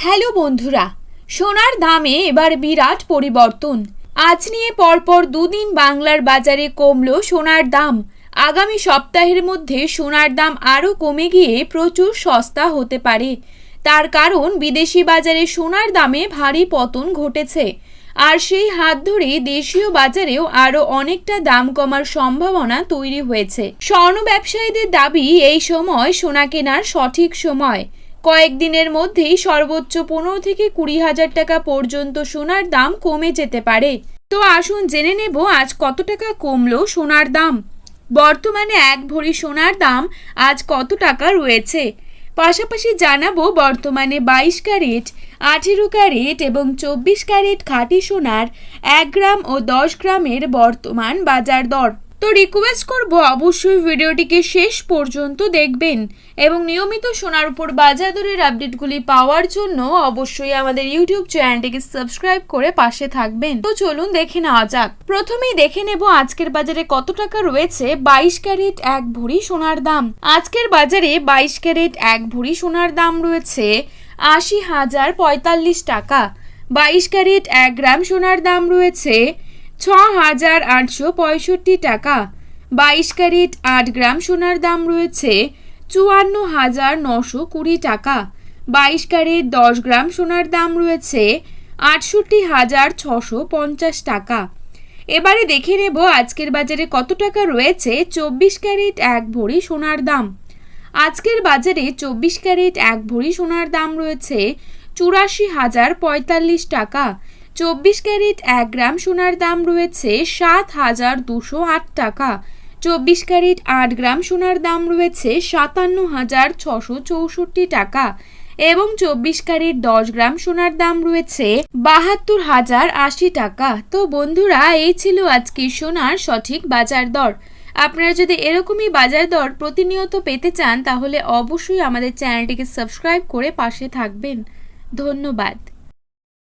Hello বন্ধুরা, সোনার দামে এবার বিরাট পরিবর্তন। আজ নিয়ে পরপর দুদিন বাংলার বাজারে কমলো সোনার দাম। আগামী সপ্তাহের মধ্যে সোনার দাম আরও কমে গিয়ে প্রচুর সস্তা হতে পারে। তার কারণ, বিদেশি বাজারে সোনার দামে ভারী পতন ঘটেছে। আর সেই হাত ধরে দেশীয় বাজারেও আরও অনেকটা দাম কমার সম্ভাবনা তৈরি হয়েছে। স্বর্ণ ব্যবসায়ীদের দাবি, এই সময় সোনা কেনার সঠিক সময়। কয়েকদিনের মধ্যেই সর্বোচ্চ পনেরো থেকে কুড়ি হাজার টাকা পর্যন্ত সোনার দাম কমে যেতে পারে। তো আসুন জেনে নেব আজ কত টাকা কমলো সোনার দাম। বর্তমানে এক ভরি সোনার দাম আজ কত টাকা রয়েছে? পাশাপাশি জানাব বর্তমানে বাইশ ক্যারেট, আঠেরো ক্যারেট এবং চব্বিশ ক্যারেট খাঁটি সোনার এক গ্রাম ও দশ গ্রামের বর্তমান বাজার দর। তো রিকোয়েস্ট করব অবশ্যই ভিডিওটিকে শেষ পর্যন্ত দেখবেন এবং নিয়মিত সোনার উপর বাজার দরের আপডেটগুলি পাওয়ার জন্য অবশ্যই আমাদের ইউটিউব চ্যানেলটিকে সাবস্ক্রাইব করে পাশে থাকবেন। তো চলুন দেখে নেওয়া যাক। প্রথমেই দেখে নেব আজকের বাজারে কত টাকা রয়েছে বাইশ ক্যারেট এক ভরি সোনার দাম। আজকের বাজারে বাইশ ক্যারেট এক ভরি সোনার দাম রয়েছে আশি হাজার পঁয়তাল্লিশ টাকা। বাইশ ক্যারেট এক গ্রাম সোনার দাম রয়েছে ছ হাজার আটশো পঁয়ষট্টি টাকা। বাইশ ক্যারেট আট গ্রাম সোনার দাম রয়েছে চুয়ান্ন হাজার নশো কুড়ি টাকা। বাইশ ক্যারেট দশ গ্রাম সোনার দাম রয়েছে আটষট্টি হাজার ছশো পঞ্চাশ টাকা। এবারে দেখে নেব আজকের বাজারে কত টাকা রয়েছে। চব্বিশ ক্যারেট এক ভরি সোনার দাম। আজকের বাজারে চব্বিশ ক্যারেট এক ভরি সোনার দাম রয়েছে চুরাশি হাজার পঁয়তাল্লিশ টাকা। চব্বিশ ক্যারেট এক গ্রাম সোনার দাম রয়েছে সাত হাজার দুশো আট টাকা। চব্বিশ ক্যারেট আট গ্রাম সোনার দাম রয়েছে সাতান্ন হাজার ছশো চৌষট্টি টাকা এবং চব্বিশ ক্যারেট দশ গ্রাম সোনার দাম রয়েছে বাহাত্তর হাজার আশি টাকা। তো বন্ধুরা, এই ছিল আজকে সোনার সঠিক বাজার দর। আপনারা যদি এরকমই বাজার দর প্রতিনিয়ত পেতে চান, তাহলে অবশ্যই আমাদের চ্যানেলটিকে সাবস্ক্রাইব করে পাশে থাকবেন। ধন্যবাদ।